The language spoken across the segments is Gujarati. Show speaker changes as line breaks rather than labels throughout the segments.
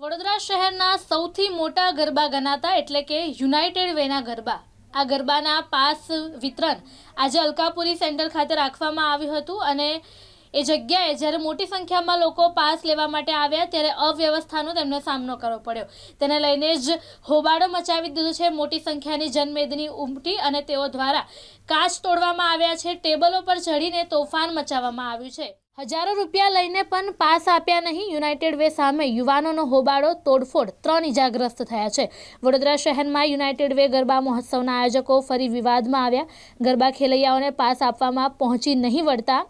વડોદરા શહેરના સૌથી મોટા ગરબા ગણાતા એટલે કે યુનાઇટેડ વેના ગરબા. આ ગરબાના પાસ વિતરણ આજે અલકાપુરી સેન્ટર ખાતે રાખવામાં આવ્યું હતું અને એ જગ્યાએ જ્યારે મોટી સંખ્યામાં લોકો પાસ લેવા માટે આવ્યા ત્યારે અવ્યવસ્થાનો તેમને સામનો કરવો પડ્યો. તેને લઈને જ હોબાળો મચાવી દીધો છે મોટી સંખ્યાની જનમેદની ઉમટી અને તેઓ દ્વારા કાચ તોડવામાં આવ્યા છે, ટેબલો પર ચઢીને તોફાન મચાવવામાં આવ્યું છે. હજારો રૂપિયા લઈને પણ પાસ આપ્યા નહીં. યુનાઇટેડ વે સામે યુવાનોનો હોબાળો, તોડફોડ ત્રણ ઇજાગ્રસ્ત થયા છે. વડોદરા શહેરમાં યુનાઇટેડ વે ગરબા મહોત્સવના આયોજકો ફરી વિવાદમાં આવ્યા. ગરબા ખેલૈયાઓને પાસ આપવામાં પહોંચી નહીં વળતા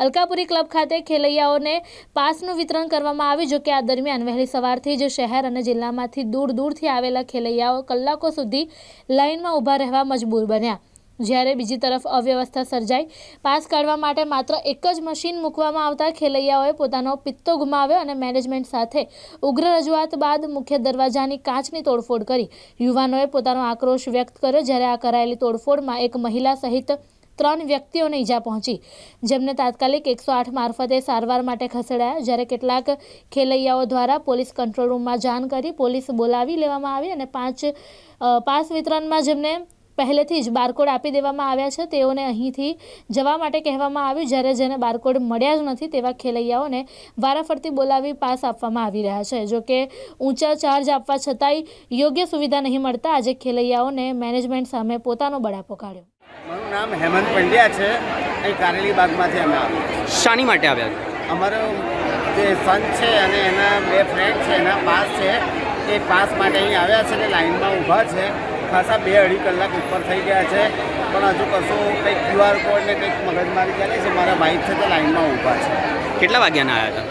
અલકાપુરી ક્લબ ખાતે ખેલૈયાઓને પાસનું વિતરણ કરવામાં આવ્યું જો કે આ દરમિયાન વહેલી સવારથી જ શહેર અને જિલ્લામાંથી દૂર દૂરથી આવેલા ખેલૈયાઓ કલાકો સુધી લાઇનમાં ઊભા રહેવા મજબૂર બન્યા. જ્યારે બીજી તરફ અવ્યવસ્થા સર્જાઈ, પાસ કાઢવા માટે માત્ર એક જ મશીન મૂકવામાં આવતા ખેલૈયાઓએ પોતાનો પિત્તો ગુમાવ્યો અને મેનેજમેન્ટ સાથે ઉગ્ર રજૂઆત બાદ મુખ્ય દરવાજાની કાચની તોડફોડ કરી. યુવાનોએ પોતાનો આક્રોશ વ્યક્ત કર્યો, જ્યારે આ કરાયેલી તોડફોડમાં એક મહિલા સહિત ત્રણ વ્યક્તિઓને ઈજા પહોંચી. જેમને તાત્કાલિક એકસો આઠ મારફતે સારવાર માટે ખસેડાયા, જ્યારે કેટલાક ખેલૈયાઓ દ્વારા પોલીસ કંટ્રોલ રૂમમાં જાણ કરી પોલીસ બોલાવી લેવામાં આવી અને પાંચ પાસ વિતરણમાં જેમને પહેલેથી જ બારકોડ આપી દેવામાં આવ્યા છે, તેઓને અહીંથી જવા માટે કહેવામાં આવ્યું, જ્યારે જેને બારકોડ મળ્યા જ નથી તેવા ખેલૈયાઓને વારાફરતી બોલાવી પાસ આપવામાં આવી રહ્યા છે. જોકે ઊંચા ચાર્જ આપવા છતાંય યોગ્ય સુવિધા નહીં મળતા આજે ખેલૈયાઓને મેનેજમેન્ટ સામે પોતાનો બળાપો કાઢ્યો.
મારું નામ હેમંત પંડ્યા છે. અહીં કારેલી બાગમાંથી અમે આવ્યા
શાની માટે આવ્યા
અમારો જે સન છે અને એના બે ફ્રેન્ડ છે એના પાસ છે. એ પાસ માટે અહીં આવ્યા છે અને લાઇનમાં ઊભા છે. ખાસા બે અઢી કલાક ઉપર થઈ ગયા છે. પણ હજુ કશું કંઈક ક્યુઆર કોડ ને કંઈક મગજમારી ચાલે છે. મારા ભાઈ છે તે લાઇનમાં ઊભા છે.
કેટલા વાગ્યાના આવ્યા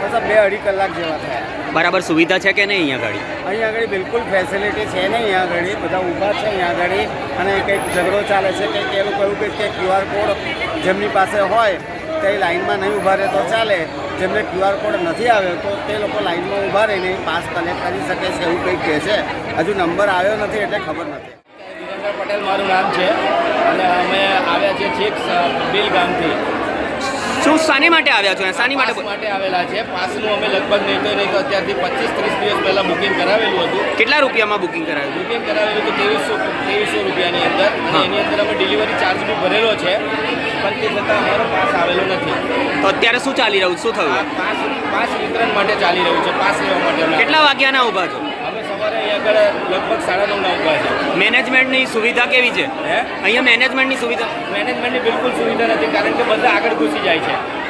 ખાસા બે અઢી કલાક જેવા થયા.
હતા બરાબર સુવિધા છે કે નહીં અહીંયા ગાડી?
અહીંયા આગળ બિલકુલ ફેસિલિટી છે નહીં અહીંયા આગળ. બધા ઊભા છે અહીંયા આગળ. અને કંઈક ઝઘડો ચાલે છે કંઈક એવું લોકો એવું કંઈક કે ક્યુઆર કોડ જેમની પાસે હોય તે લાઇનમાં નહીં ઊભા રહે તો ચાલે. જેમને ક્યુઆર કોડ નથી આવ્યો તો તે લોકો લાઇનમાં ઊભા રહીને પાસ કલેક્ટ કરી શકે છે એવું કંઈક કહે છે. હજુ નંબર આવ્યો નથી એટલે ખબર નથી.
પટેલ મારું નામ છે. અને અમે આવ્યા છીએ છેક બિલ ગામથી.
શું શાની માટે આવ્યા છો? શાની માટે
માટે આવેલા છે. પાસનું અમે લગભગ નહીં તો નહીં તો અત્યારથી પચીસ ત્રીસ દિવસ પહેલાં બુકિંગ કરાવેલું હતું.
કેટલા રૂપિયામાં બુકિંગ કરાવ્યું?
બુકિંગ કરાવેલું હતું ત્રેવીસો ત્રેવીસો રૂપિયાની અંદર. અને એની અંદર અમે ડિલિવરી ચાર્જ બી ભરેલો છે. પણ તે છતાં અમારો પાસ આવેલો નથી.
તો અત્યારે શું ચાલી રહ્યું? શું થયું?
પાસ પાસ વિતરણ માટે ચાલી રહ્યું છે. પાસ લેવા માટે
કેટલા વાગ્યાના ઊભા છો?
અમે અહીંયા આગળ લગભગ સાડા નવના ઊભા છે.
મેનેજમેન્ટની સુવિધા કેવી છે?
હે?
અહીંયા મેનેજમેન્ટની સુવિધા
મેનેજમેન્ટની બિલકુલ સુવિધા નથી કારણ કે બધા આગળ ઘૂસી જાય છે.